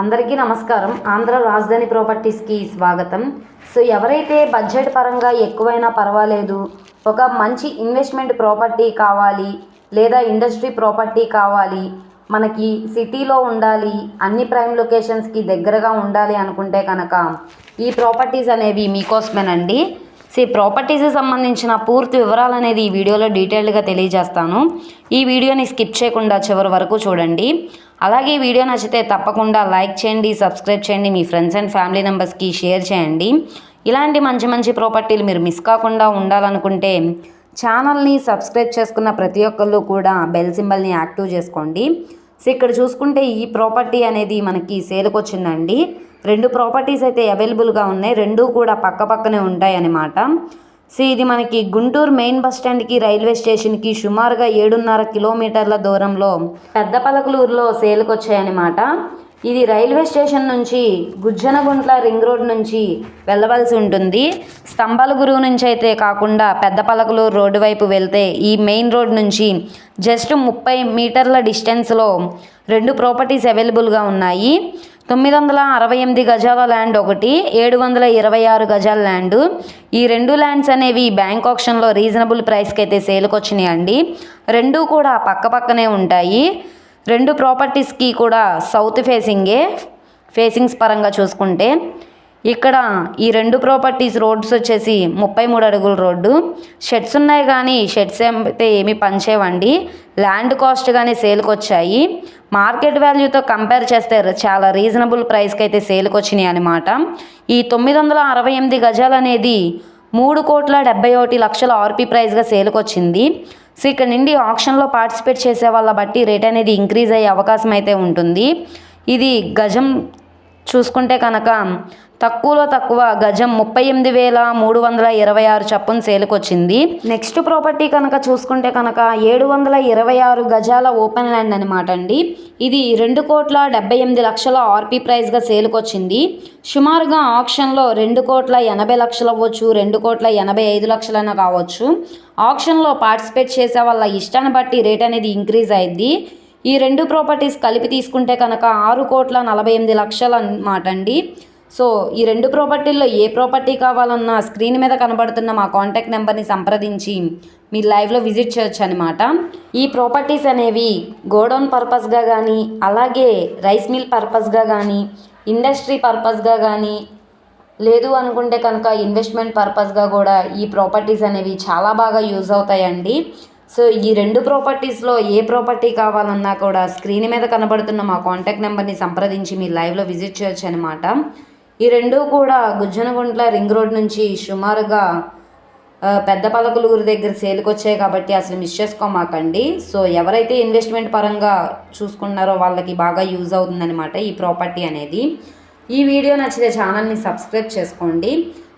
అందరికీ నమస్కారం. ఆంధ్ర రాజధాని ప్రాపర్టీస్కి స్వాగతం. సో ఎవరైతే బడ్జెట్ పరంగా ఎక్కువైనా పర్వాలేదు ఒక మంచి ఇన్వెస్ట్మెంట్ ప్రాపర్టీ కావాలి లేదా ఇండస్ట్రీ ప్రాపర్టీ కావాలి మనకి సిటీలో ఉండాలి అన్ని ప్రైమ్ లొకేషన్స్కి దగ్గరగా ఉండాలి అనుకుంటే కనుక ఈ ప్రాపర్టీస్ అనేవి మీకోసమేనండి. సే ప్రాపర్టీస్ ప్రాపర్టీస్కి సంబంధించిన పూర్తి వివరాలు అనేది ఈ వీడియోలో డీటెయిల్డ్గా తెలియజేస్తాను. ఈ వీడియోని స్కిప్ చేయకుండా చివరి వరకు చూడండి. అలాగే ఈ వీడియో నచ్చితే తప్పకుండా లైక్ చేయండి సబ్స్క్రైబ్ చేయండి మీ ఫ్రెండ్స్ అండ్ ఫ్యామిలీ మెంబర్స్కి షేర్ చేయండి. ఇలాంటి మంచి మంచి ప్రాపర్టీలు మీరు మిస్ కాకుండా ఉండాలనుకుంటే ఛానల్ని సబ్స్క్రైబ్ చేసుకున్న ప్రతి ఒక్కళ్ళు కూడా బెల్ సింబల్ని యాక్టివ్ చేసుకోండి. సో ఇక్కడ చూసుకుంటే ఈ ప్రాపర్టీ అనేది మనకి సేల్కి వచ్చిందండి రెండు ప్రాపర్టీస్ అయితే అవైలబుల్గా ఉన్నాయి. రెండు కూడా పక్క పక్కనే ఉంటాయి అన్నమాట సో ఇది మనకి గుంటూరు మెయిన్ బస్ స్టాండ్కి రైల్వే స్టేషన్కి సుమారుగా ఏడున్నర కిలోమీటర్ల దూరంలో పెద్ద పలకలూరులో సేల్కి వచ్చాయన్నమాట ఇది రైల్వే స్టేషన్ నుంచి గుజ్జనగుంట్ల రింగ్ రోడ్ నుంచి వెళ్ళవలసి ఉంటుంది. స్తంభాల గురువు నుంచి అయితే కాకుండా పెద్ద పలకలు రోడ్డు వైపు వెళ్తే ఈ మెయిన్ రోడ్ నుంచి జస్ట్ ముప్పై మీటర్ల డిస్టెన్స్లో రెండు ప్రాపర్టీస్ అవైలబుల్గా ఉన్నాయి. తొమ్మిది వందల అరవై ఎనిమిది గజాల ల్యాండ్ ఒకటి ఏడు వందల ఇరవై ఆరు గజాల ల్యాండ్. ఈ రెండు ల్యాండ్స్ అనేవి బ్యాంక్ ఆప్షన్లో రీజనబుల్ ప్రైస్కి అయితే సేల్కి వచ్చినాయండి అండి రెండు కూడా పక్క పక్కనే ఉంటాయి. రెండు ప్రాపర్టీస్కి కూడా సౌత్ ఫేసింగే ఫేసింగ్స్ పరంగా చూసుకుంటే. ఇక్కడ ఈ రెండు ప్రాపర్టీస్ రోడ్స్ వచ్చేసి ముప్పై మూడు అడుగుల రోడ్డు. షెడ్స్ ఉన్నాయి కానీ షెడ్స్ అయితే ఏమీ పనిచేయవండి ల్యాండ్ కాస్ట్ కానీ సేల్కి వచ్చాయి మార్కెట్ వాల్యూతో కంపేర్ చేస్తే చాలా రీజనబుల్ ప్రైస్కి అయితే సేల్కి వచ్చినాయి అనమాట ఈ తొమ్మిది వందల అరవై ఎనిమిది గజాలు అనేది మూడు కోట్ల డెబ్బై ఒకటి లక్షల ఆర్పీ ప్రైస్గా సేల్కి వచ్చింది సో ఇక్కడ నుండి ఆప్షన్లో పార్టిసిపేట్ చేసే వాళ్ళ బట్టి రేట్ అనేది ఇంక్రీజ్ అయ్యే అవకాశం అయితే ఉంటుంది. ఇది గజం చూసుకుంటే కనుక తక్కువలో తక్కువ గజం ముప్పై ఎనిమిది వేల మూడు వందల ఇరవై ఆరు చప్పున సేలుకొచ్చింది. నెక్స్ట్ ప్రాపర్టీ కనుక చూసుకుంటే కనుక ఏడు వందల ఇరవై ఆరు గజాల ఓపెన్ ల్యాండ్ అనమాట అండి. ఇది రెండు కోట్ల డెబ్బై ఎనిమిది లక్షల ఆర్పీ ప్రైస్గా సేలుకొచ్చింది. సుమారుగా ఆప్షన్లో రెండు కోట్ల ఎనభై లక్షలు అవ్వచ్చు రెండు కోట్ల ఎనభై ఐదు లక్షలైనా కావచ్చు. ఆప్షన్లో పార్టిసిపేట్ చేసే వాళ్ళ ఇష్టాన్ని బట్టి రేట్ అనేది ఇంక్రీజ్ అయింది ఈ రెండు ప్రాపర్టీస్ కలిపి తీసుకుంటే కనుక ఆరు కోట్ల నలభై ఎనిమిది లక్షలు అన్నమాట అండి. సో ఈ రెండు ప్రాపర్టీల్లో ఏ ప్రాపర్టీ కావాలన్నా స్క్రీన్ మీద కనబడుతున్న మా కాంటాక్ట్ నెంబర్ని సంప్రదించి మీరు లైవ్లో విజిట్ చేయొచ్చు అనమాట ఈ ప్రాపర్టీస్ అనేవి గోడౌన్ పర్పస్గా కానీ అలాగే రైస్ మిల్ పర్పస్గా కానీ ఇండస్ట్రీ పర్పస్గా కానీ లేదు అనుకుంటే కనుక ఇన్వెస్ట్మెంట్ పర్పస్గా కూడా ఈ ప్రాపర్టీస్ అనేవి చాలా బాగా యూజ్ అవుతాయండి. సో ఈ రెండు ప్రాపర్టీస్లో ఏ ప్రాపర్టీ కావాలన్నా కూడా స్క్రీన్ మీద కనబడుతున్న మా కాంటాక్ట్ నెంబర్ని సంప్రదించి మీ లైవ్లో విజిట్ చేయొచ్చు అనమాట ఈ రెండు కూడా గుజ్జనగుంట్ల రింగ్ రోడ్ నుంచి సుమారుగా పెద్ద పలకలూరు దగ్గర సేల్కి వచ్చాయి కాబట్టి అసలు మిస్ చేసుకోమాకండి. సో ఎవరైతే ఇన్వెస్ట్మెంట్ పరంగా చూసుకున్నారో వాళ్ళకి బాగా యూజ్ అవుతుందన్నమాట ఈ ప్రాపర్టీ అనేది. ఈ వీడియో నచ్చితే ఛానల్ని సబ్స్క్రైబ్ చేసుకోండి.